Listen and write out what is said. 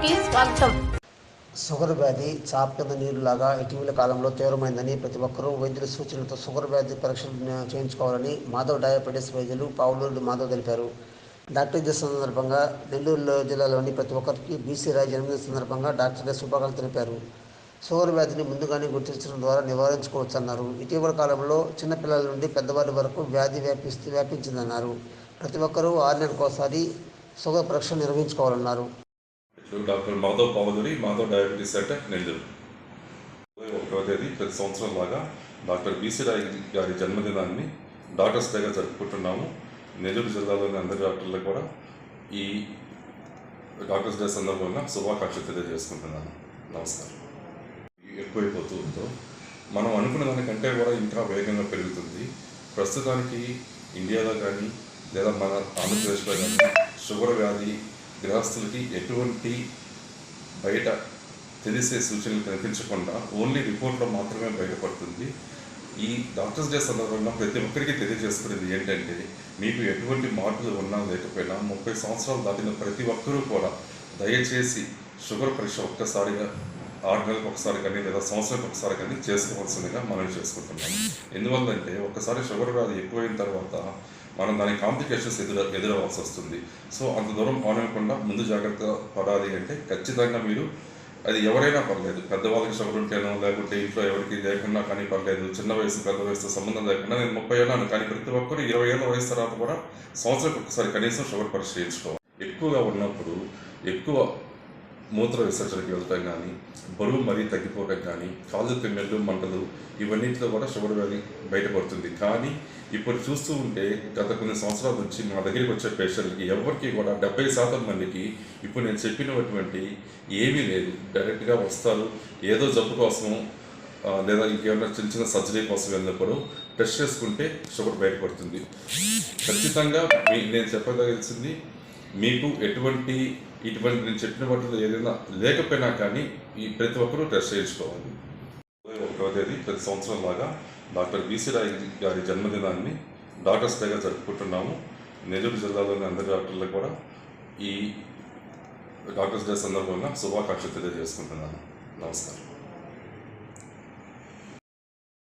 స్వాగతం. షుగర్ వ్యాధి చాప్ కింద నీరులాగా ఇటీవల కాలంలో తీవ్రమైందని ప్రతి ఒక్కరూ వైద్యుల సూచనలతో షుగర్ వ్యాధి పరీక్షలు చేయించుకోవాలని మాధవ్ డయాబెటీస్ వైద్యులు పావులూరు మాధవ్ తెలిపారు. డాక్టర్ డే సందర్భంగా నెల్లూరు జిల్లాలోని ప్రతి ఒక్కరికి బీసీ రాయ్ జన్మదిన సందర్భంగా డాక్టర్ డే శుభాకాంక్షలు తెలిపారు. షుగర్ వ్యాధిని ముందుగానే గుర్తించడం ద్వారా నివారించుకోవచ్చన్నారు. ఇటీవల కాలంలో చిన్నపిల్లల నుండి పెద్దవారి వరకు వ్యాధి వ్యాపిస్తూ వ్యాపించిందన్నారు. ప్రతి ఒక్కరూ ఆరు నెలలకోసారి షుగర్ పరీక్ష నిర్వహించుకోవాలన్నారు. Doctor Madhav Pavaduri Madhav diabetes centre Nellore. ఇరవై ఒకటవ తేదీ ప్రతి సంవత్సరం లాగా డాక్టర్ బీసీ రాయ్ గారి జన్మదినాన్ని డాక్టర్స్ డేగా జరుపుకుంటున్నాము. నెల్లూరు జిల్లాలోని అందరి డాక్టర్లకు కూడా ఈ డాక్టర్స్ డే సందర్భంగా శుభాకాంక్షలు తెలియజేసుకుంటున్నాను. నమస్కారం. ఎక్కువైపోతుందో మనం అనుకున్న దానికంటే కూడా ఇంకా వేగంగా పెరుగుతుంది. ప్రస్తుతానికి ఇండియాలో కానీ లేదా మన ఆంధ్రప్రదేశ్లో కానీ షుగర్ వ్యాధి గ్రహస్థులకి ఎటువంటి బయట తెలిసే సూచనలు కనిపించకుండా ఓన్లీ రిపోర్ట్లో మాత్రమే బయటపడుతుంది. ఈ డాక్టర్స్ డే సందర్భంగా ప్రతి ఒక్కరికి తెలియజేసుకునేది ఏంటంటే మీకు ఎటువంటి మార్పులు ఉన్నా లేకపోయినా ముప్పై సంవత్సరాలు దాటిన ప్రతి ఒక్కరూ కూడా దయచేసి షుగర్ పరీక్ష ఒక్కసారిగా ఆరు నెలలకు ఒకసారి కానీ లేదా సంవత్సరానికి ఒకసారి కానీ చేసుకోవాల్సిందిగా మనం చేసుకుంటున్నాం ఎందువల్లంటే ఒకసారి షుగర్ వ్యాధి ఎక్కువైన తర్వాత మనం దాని కాంప్లికేషన్స్ ఎదుర ఎదురవ్వాల్సి వస్తుంది. సో అంత దూరం పోనివ్వకుండా ముందు జాగ్రత్త పడాలి అంటే ఖచ్చితంగా మీరు అది ఎవరైనా పర్లేదు. పెద్దవాళ్ళకి షుగర్ ఉంటేనో లేకుంటే ఇంట్లో ఎవరికి లేకుండా కానీ పర్లేదు. చిన్న వయసు పెద్ద వయసు సంబంధం లేకుండా నేను ముప్పై ఏళ్ళను కానీ ప్రతి ఒక్కరు ఇరవై ఏళ్ళ వయసు తర్వాత కూడా సంవత్సరానికి ఒకసారి కనీసం షుగర్ పరీక్ష చేయించుకోవాలి ఎక్కువగా ఉన్నప్పుడు ఎక్కువ మూత్ర విసర్జనకి వెళ్ళటం కానీ బరువు మరీ తగ్గిపోవడం కానీ కాళ్ళు తిమ్మెళ్ళు మంటలు ఇవన్నింటిలో కూడా షుగర్ వ్యాధి బయటపడుతుంది. కానీ ఇప్పుడు చూస్తూ ఉంటే గత కొన్ని సంవత్సరాల నుంచి మా దగ్గరికి వచ్చే పేషెంట్లకి ఎవరికి కూడా డెబ్బై శాతం మందికి ఇప్పుడు నేను చెప్పినటువంటి ఏమీ లేదు. డైరెక్ట్గా వస్తారు. ఏదో జబ్బు కోసము లేదా ఇంకేమైనా చిన్న చిన్న సర్జరీ కోసం వెళ్ళినప్పుడు టెస్ట్ చేసుకుంటే షుగర్ బయటపడుతుంది. ఖచ్చితంగా నేను చెప్పదలిసింది మీకు ఎటువంటి ఇటువంటి నేను చెప్పిన వాటిలో ఏదైనా లేకపోయినా కానీ ఈ ప్రతి ఒక్కరూ టెస్ట్ చేయించుకోవాలి. ఒకటవ తేదీ ప్రతి సంవత్సరం లాగా డాక్టర్ బీసీ రాయ్ గారి జన్మదినాన్ని డాక్టర్స్ డేగా జరుపుకుంటున్నాము. నెల్లూరు జిల్లాలోని అందరి డాక్టర్లకు కూడా ఈ డాక్టర్స్ డే సందర్భంగా శుభాకాంక్షలు తెలియజేసుకుంటున్నాను. నమస్కారం.